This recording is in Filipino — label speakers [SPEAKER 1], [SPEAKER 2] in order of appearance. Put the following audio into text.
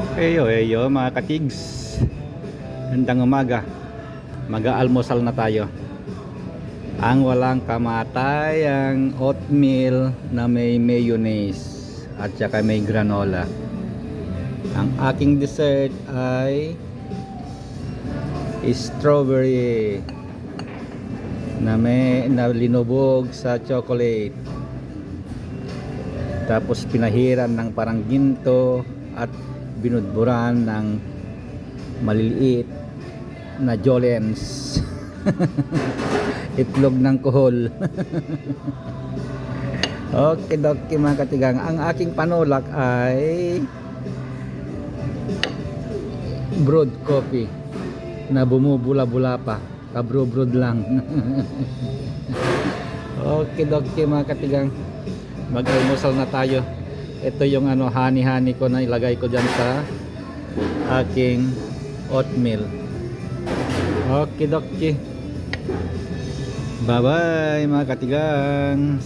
[SPEAKER 1] Eyo, eyo mga katigs. Handang umaga. Mag-aalmusal na tayo. Ang walang kamatayang oatmeal na may mayonnaise at saka may granola. Ang aking dessert ay strawberry na may na linubog sa chocolate. Tapos pinahiran ng parang ginto at binudburan ng maliliit na jolens. Itlog ng kohol. okay, doki mga katigang. Ang aking panulak ay brewed coffee na bumubula-bula pa. Kabro-brewed lang. okay, doki mga katigang. Mag-almusal na tayo. Ito yung ano hani-hani ko na ilagay ko diyan sa aking oatmeal. Okay, doki. Bye-bye mga katigang.